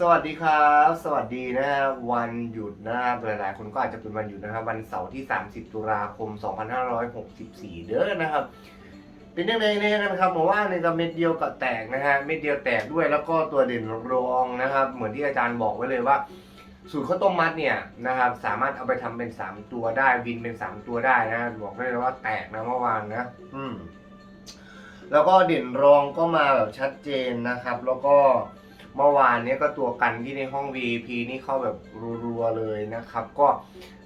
สวัสดีครับ สวัสดีนะครับวันหยุดนะครับหลายๆคนก็อาจจะเป็นวันหยุดนะครับวันเสาร์ที่ 30 ตุลาคม 2564 เด้อนะครับ เป็นยังไงเนี่ยนะครับบอกว่าในกับเม็ดเดียวกับแตกนะฮะเม็ดเดียวแตกด้วยแล้วก็ตัวเด่นรองนะครับ เหมือนที่อาจารย์บอกไว้เลยว่า สูตรข้าวต้มมัดเนี่ยนะครับสามารถเอาไปทำเป็น 3 ตัวได้วินเป็น 3 ตัวได้นะบอกได้เลยว่าแตกนะเมื่อวานนะอืมแล้วก็เด่นรองก็มาแบบชัดเจนนะครับ แล้วก็ เมื่อวานเนี้ยก็ตัวกันที่ในห้อง VIP นี่เข้าแบบรัวๆเลยนะครับ ก็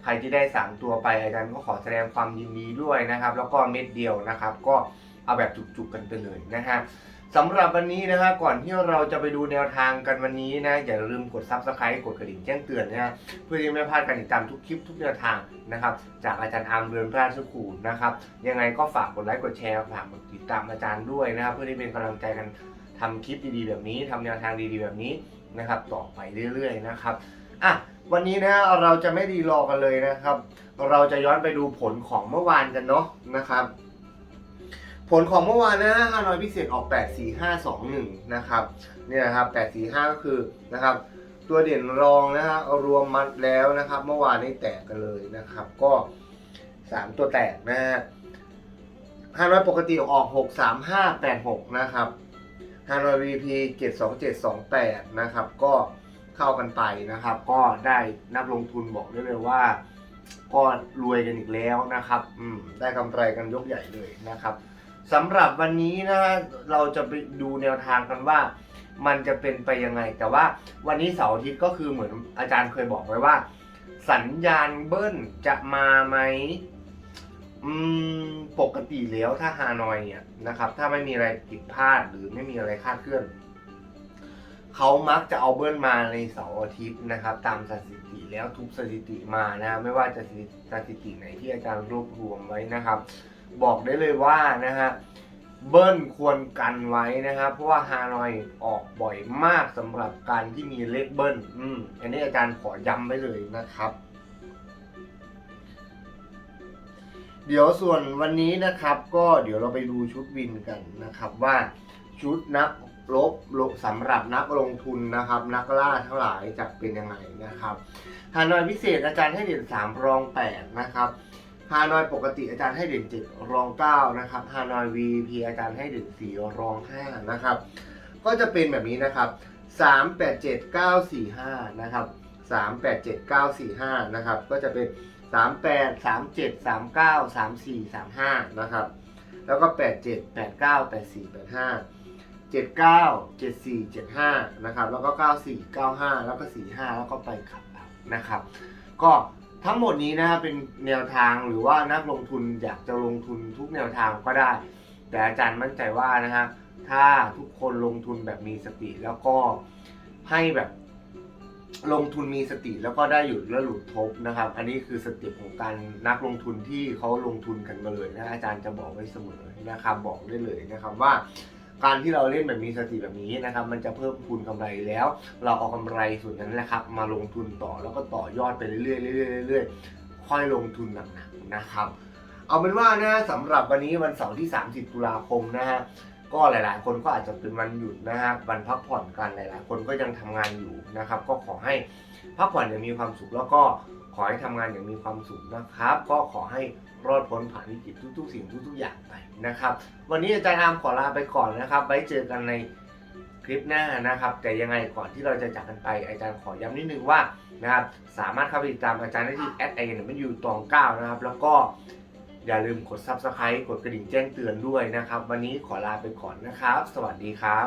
ใครที่ได้ 3 ตัวไปอาจารย์ก็ขอแสดงความยินดีด้วยนะครับ แล้วก็เม็ดเดียวนะครับ ก็เอาแบบจุกๆกันไปเลยนะฮะสำหรับวันนี้นะฮะก่อนที่เราจะไปดูแนวทางกันวันนี้นะอย่าลืมกด Subscribe กดกระดิ่งแจ้งเตือนนะฮะเพื่อที่ไม่พลาดการติดตามทุกคลิปทุกแนวทางนะครับ จากอาจารย์อามเรือนราชคูนะครับ ยังไงก็ฝากกดไลค์กดแชร์ฝากกดติดตามอาจารย์ด้วยนะครับ เพื่อที่เป็นกำลังใจกัน ทำคลิปดีๆแบบนี้ทำแนวทางดีๆแบบนี้นะครับต่อไปเรื่อยๆนะครับอะวันนี้นะเราจะไม่ดีรอกันเลยนะครับ เราจะย้อนไปดูผลของเมื่อวานกันเนาะนะครับ ผลของเมื่อวานนะฮานอยพิเศษออก 84521 นะครับเนี่ยนะครับ 845 ก็คือนะครับ ตัวเด่นรองนะฮะเอารวมมัดแล้วนะครับ เมื่อวานนี้แตกกันเลยนะครับ ก็ 3 ตัวแตกนะฮะฮานอยปกติออก 63586 นะครับ ฮานอย VP 72728 นะครับ ก็เข้ากันไปนะครับ ก็ได้นักลงทุนบอกได้เลยว่าก็รวยกันอีกแล้วนะครับ อืม ได้กำไรกันยกใหญ่เลยนะครับสำหรับวันนี้นะฮะเราจะไปดูแนวทางกันว่า มันจะเป็นไปยังไง แต่ว่าวันนี้เสาร์อาทิตย์ก็คือเหมือนอาจารย์เคยบอกไว้ว่า สัญญาณเบิ้ลจะมาไหม อืมปกติแล้วถ้าฮานอยเนี่ยนะครับ ถ้าไม่มีอะไรผิดพลาดหรือไม่มีอะไรคาดเคลื่อนเขามักจะเอาเบิ้ลมาในเสาร์อาทิตย์นะครับ ตามสถิติแล้วทุกสถิติมานะไม่ว่าจะสถิติไหนที่อาจารย์รวบรวมไว้นะครับ บอกได้เลยว่านะฮะเบิ้ลควรกันไว้นะครับเพราะว่าฮานอยออกบ่อยมากสำหรับการที่มีเลขเบิ้ลอืมอันนี้อาจารย์ขอย้ำไว้เลยนะครับ เดี๋ยวส่วนวันนี้นะครับ ก็เดี๋ยวเราไปดูชุดวินกันนะครับว่าชุดนักลบลบสำหรับนักลงทุนนะครับ นักล่าทั้งหลายจะเป็นยังไงนะครับฮานอยพิเศษอาจารย์ให้เด่น 3 รอง 8 นะครับฮานอยปกติอาจารย์ให้เด่น 7 รอง 9 นะครับฮานอย VP อาจารย์ให้เด่น 4 รอง 5 นะครับ ก็จะเป็นแบบนี้นะครับ 3 8 7 9 4 5 นะครับ 3 8 7 9 4 5 นะครับ ก็จะเป็น สามแปดสามเจ็ดสามเก้าสามสี่สามห้านะครับ แล้วก็แปดเจ็ดแปดเก้าแปดสี่แปดห้าเจ็ดเก้าเจ็ดสี่เจ็ดห้านะครับ แล้วก็เก้าสี่เก้าห้าแล้วก็สี่ห้าแล้วก็ไปขับนะครับ ก็ทั้งหมดนี้นะครับเป็นแนวทางหรือว่านักลงทุนอยากจะลงทุนทุกแนวทางก็ได้ แต่อาจารย์มั่นใจว่านะครับถ้าทุกคนลงทุนแบบมีสติแล้วก็ให้แบบ ลงทุนมีสติแล้วก็ได้หยุดและหลุดทบนะครับ อันนี้คือสติของการนักลงทุนที่เขาลงทุนกันมาเลยนะอาจารย์จะบอกไว้เสมอนะครับบอกได้เลยนะครับว่า การที่เราเล่นแบบมีสติแบบนี้นะครับ มันจะเพิ่มพูนกำไรแล้ว เราเอากำไรส่วนนั้นแหละครับ มาลงทุนต่อแล้วก็ต่อยอดไปเรื่อยๆเรื่อยๆเรื่อยๆค่อยลงทุนหนักๆนะครับ เอาเป็นว่านะสำหรับวันนี้วันเสาร์ที่ 30 ตุลาคมนะฮะ ก็หลาย ๆ คนก็อาจจะเป็นวันหยุดนะฮะวันพักผ่อนกันหลาย ๆ คนก็ยังทำงานอยู่นะครับ ก็ขอให้พักผ่อนอย่างมีความสุขแล้วก็ขอให้ทำงานอย่างมีความสุขนะครับ ก็ขอให้รอดพ้นผ่านวิกฤตทุก ๆ สิ่งทุก ๆ อย่างไปนะครับ วันนี้อาจารย์อามขอลาไปก่อนนะครับ ไว้เจอกันในคลิปหน้านะครับ แต่ยังไงก่อนที่เราจะจากกันไปอาจารย์ขอย้ำนิดนึงว่านะครับสามารถเข้าไปติดตามอาจารย์ได้ที่แอดไอเอ็นมันยูตองเก้านะครับ แล้วก็ อย่าลืมกด Subscribe กดกระดิ่งแจ้งเตือนด้วยนะครับ วันนี้ขอลาไปก่อนนะครับ สวัสดีครับ